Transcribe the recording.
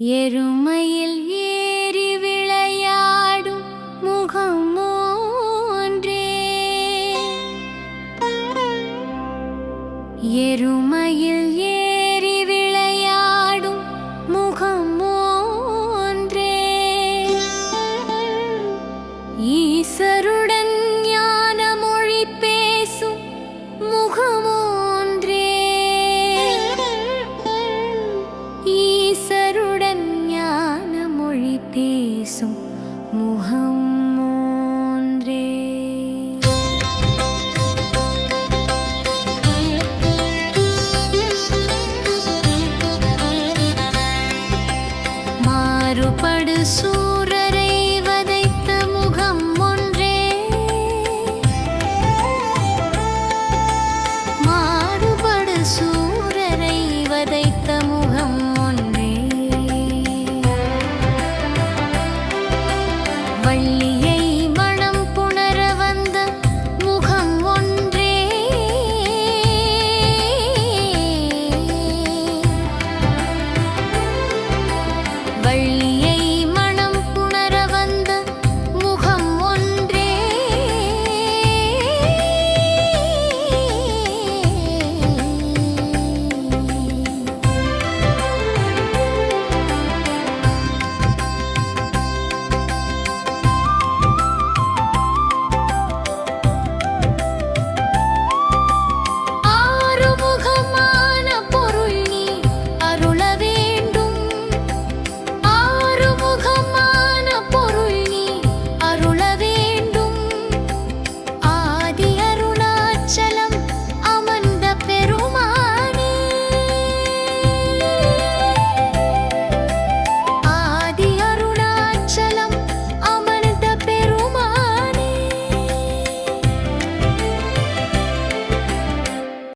எருமையில் ஏறி விளையாடும் முகம் ஒன்றே எருமையில் ஏறி விளையாடும் முகம் ஒன்றே ஈசருடன் ஞான மொழி பேசும் முகமோன்றே பேசும் முகம் ஒன்றே மாறுபடு சூரர